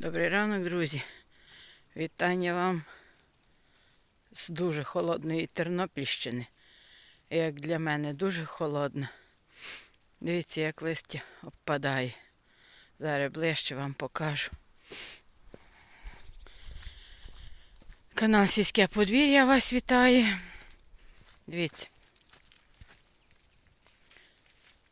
Добрий ранок, друзі. Вітання вам з дуже холодної Тернопільщини. Як для мене дуже холодно. Дивіться, як листя обпадає. Зараз ближче вам покажу. Канал Сільське подвір'я вас вітає. Дивіться.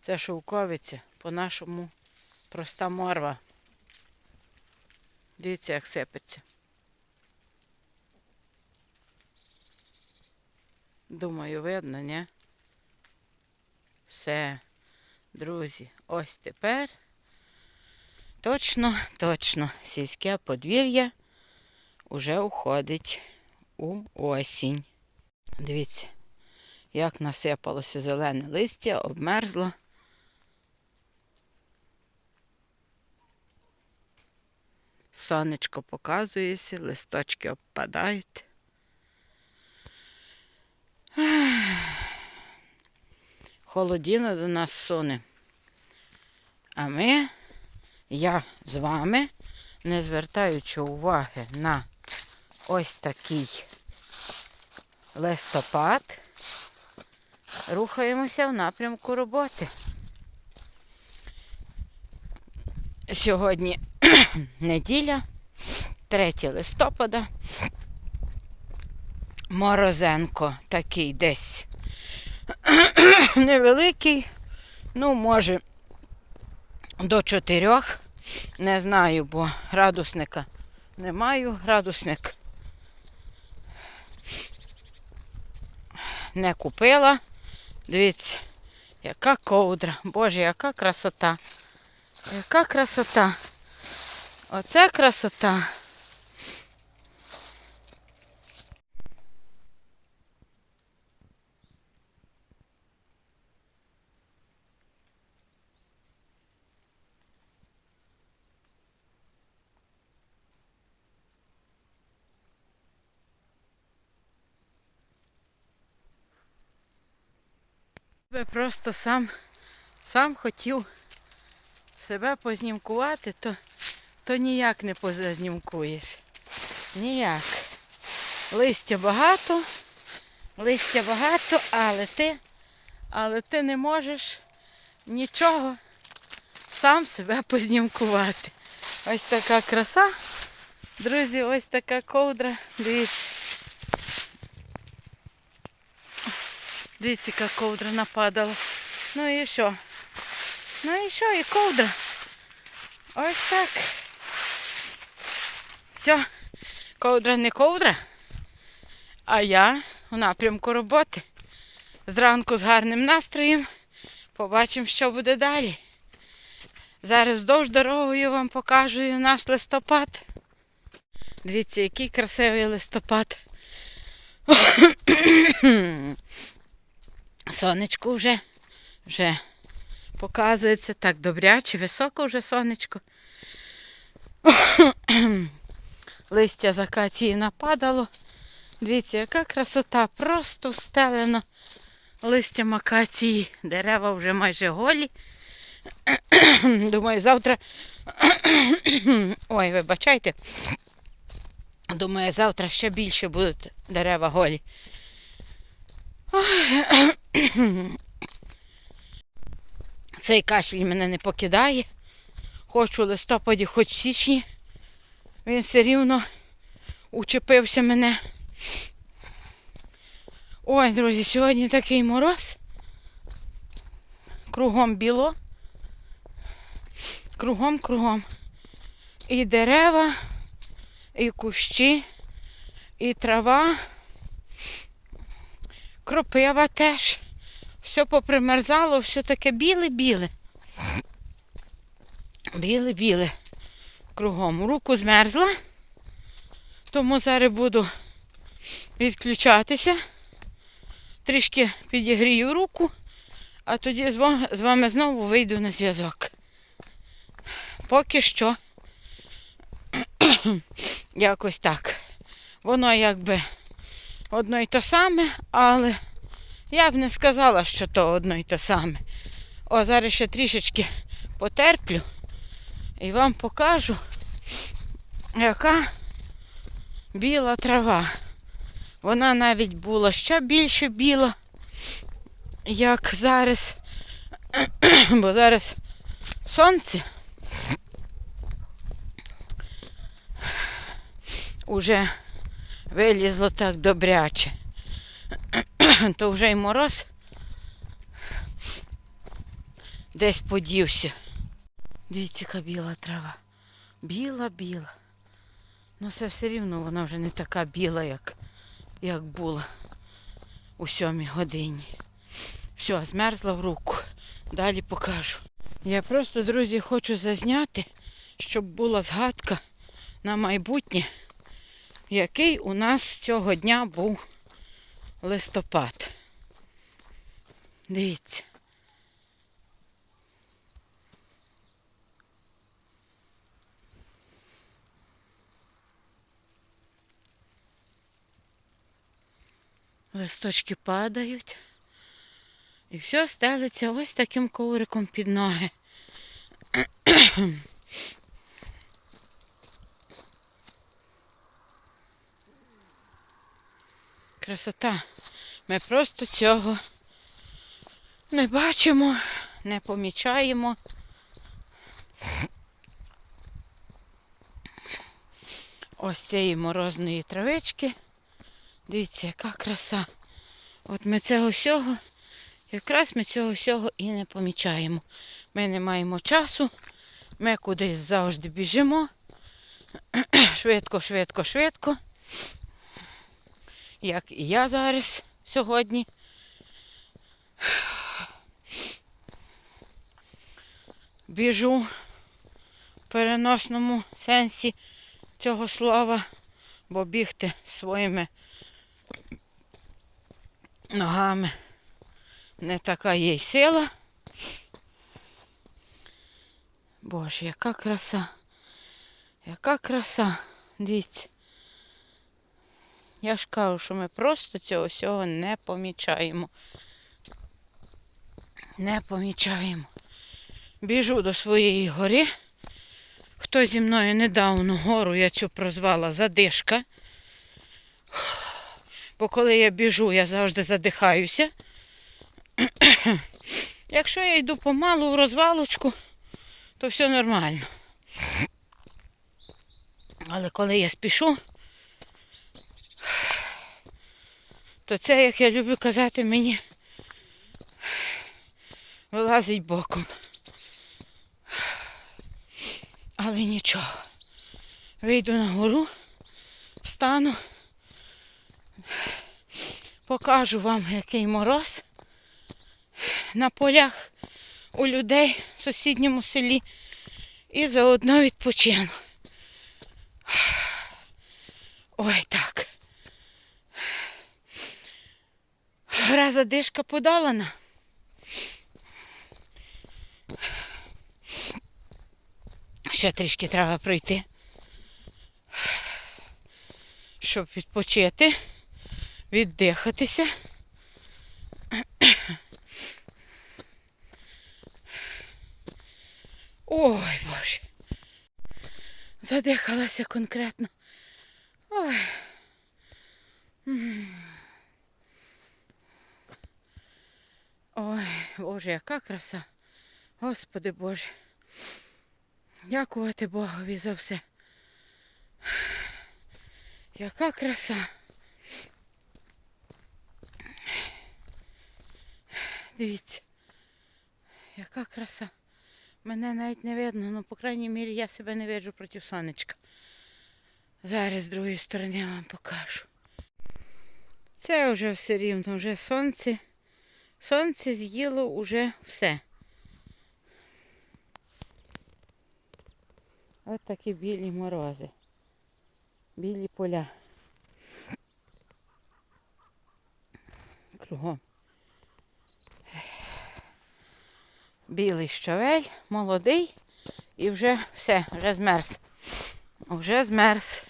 Це шовковиця, по-нашому проста морва. Дивіться, як сипеться. Думаю, видно, ні? Все, друзі, ось тепер точно, точно сільське подвір'я уже уходить у осінь. Дивіться, як насипалося зелене листя, обмерзло. Сонечко показується, листочки обпадають. Холодіно до нас суне. А ми, я з вами, не звертаючи уваги на ось такий листопад, рухаємося в напрямку роботи. Сьогодні неділя, 3 листопада. Морозенко такий десь невеликий, ну, може, до 4. Не знаю, бо градусника не маю. Градусник не купила. Дивіться, яка ковдра. Боже, яка красота. Яка красота. Оце красота. Би просто сам, сам хотів себе познімкувати, то, то ніяк не позазнімкуєш. Ніяк. Листя багато, листя багато, але ти, але ти не можеш нічого сам себе познімкувати. Ось така краса. Друзі, ось така ковдра. Дивіться. Дивіться, яка ковдра нападала. Ну і що? Ну і що, і ковдра. Ось так. Все, ковдра не ковдра, а я у напрямку роботи. Зранку з гарним настроєм. Побачимо, що буде далі. Зараз вздовж дорогою вам покажу наш листопад. Дивіться, який красивий листопад. Сонечко вже, вже показується так добряче, високо вже сонечко. Листя з акації нападало. Дивіться, яка красота, просто встелено листям акації. Дерева вже майже голі. Думаю, завтра. Ой, вибачайте. Думаю, завтра ще більше будуть дерева голі. Цей кашель мене не покидає. Хоч у листопаді, хоч в січні. Він все рівно учепився мене. Ой, друзі, сьогодні такий мороз. Кругом біло. Кругом, кругом. І дерева, і кущі, і трава, кропива теж. Все попримерзало, все таке біле-біле. Біле-біле. Кругом. Руку змерзла, тому зараз буду відключатися. Трішки підігрію руку, а тоді з вами знову вийду на зв'язок. Поки що якось так. Воно якби одно й те саме, але я б не сказала, що то одно й те саме. О, зараз ще трішечки потерплю і вам покажу, яка біла трава. Вона навіть була ще більше біла, як зараз. Бо зараз сонце уже вилізло так добряче. То вже й мороз десь подівся. Дивіться, яка біла трава. Біла, біла. Ну це все рівно вона вже не така біла, як, як була у сьомій годині. Все, змерзла в руку. Далі покажу. Я просто, друзі, хочу зазняти, щоб була згадка на майбутнє, який у нас цього дня був листопад. Дивіться. Листочки падають. І все стелиться ось таким ковриком під ноги. Красота. Ми просто цього не бачимо, не помічаємо. Ось цієї морозної травички. Дивіться, яка краса. От ми цього всього, якраз ми цього всього і не помічаємо. Ми не маємо часу, ми кудись завжди біжимо. Швидко, швидко, швидко. Як і я зараз сьогодні. Біжу в переносному сенсі цього слова, бо бігти своїми ногами не така є сила. Боже, яка краса, яка краса. Дивіться. Я ж кажу, що ми просто цього всього не помічаємо. Не помічаємо. Біжу до своєї гори. Хто зі мною недавно гору я цю прозвала задишка. Бо коли я біжу, я завжди задихаюся. Якщо я йду помалу в розвалочку, то все нормально. Але коли я спішу, то це, як я люблю казати, мені вилазить боком. Але нічого. Вийду на гору, встану, покажу вам, який мороз на полях у людей в сусідньому селі і заодно відпочину. Ой так. Гра задишка подолана. Ще трішки треба пройти, щоб відпочити, віддихатися. Ой, Боже. Задихалася конкретно. Ой. Ой, Боже, яка краса. Господи Боже. Дякувати Богові за все. Яка краса. Дивіться, яка краса. Мене навіть не видно, ну, по крайній мірі, я себе не виджу проти сонечка. Зараз з другої сторони вам покажу. Це вже все рівно, вже сонце. Сонце з'їло уже все. Ось такі білі морози. Білі поля. Кругом. Білий щавель, молодий і вже все, вже змерз. Вже змерз.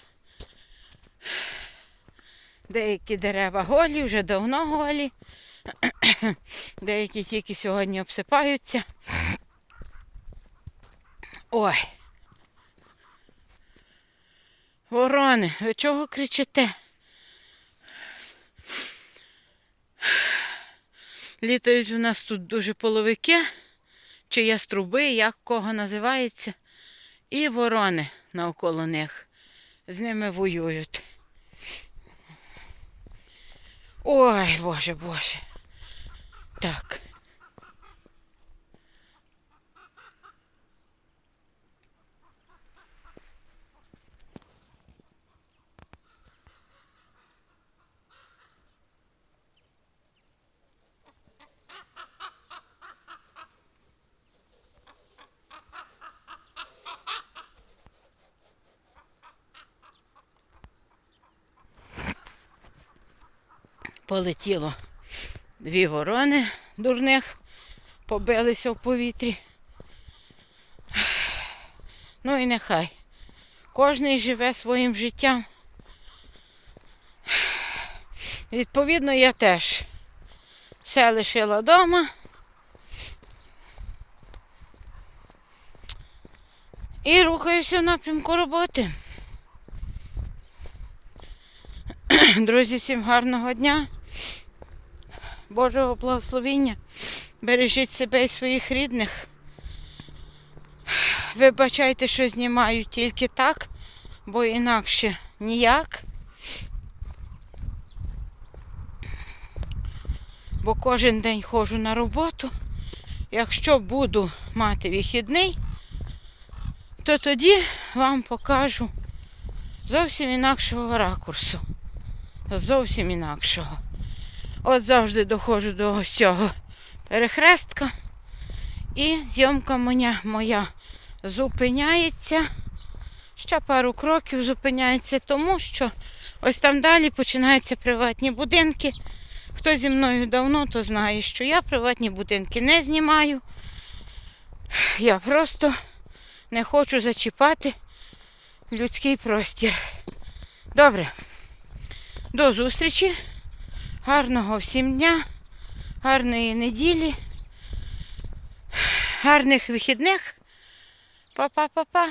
Деякі дерева голі, вже давно голі. Деякі тільки сьогодні обсипаються. Ой. Ворони, ви чого кричите? Літають у нас тут дуже половики, чи яструби, як кого називається, і ворони навколо них. З ними воюють. Ой, Боже, Боже. Так. Полетіло дві ворони дурних, побилися в повітрі. Ну і нехай. Кожний живе своїм життям. Відповідно, я теж все лишила вдома. І рухаюся в напрямку роботи. Друзі, всім гарного дня. Божого благословіння. Бережіть себе і своїх рідних. Вибачайте, що знімаю тільки так, бо інакше ніяк. Бо кожен день ходжу на роботу. Якщо буду мати вихідний, то тоді вам покажу зовсім інакшого ракурсу. Зовсім інакшого. От завжди доходжу до ось цього перехрестка. І зйомка моя, моя зупиняється. Ще пару кроків зупиняється, тому що ось там далі починаються приватні будинки. Хто зі мною давно, то знає, що я приватні будинки не знімаю. Я просто не хочу зачіпати людський простір. Добре. До зустрічі. Гарного всім дня, гарної неділі, гарних вихідних. Па-па-па-па.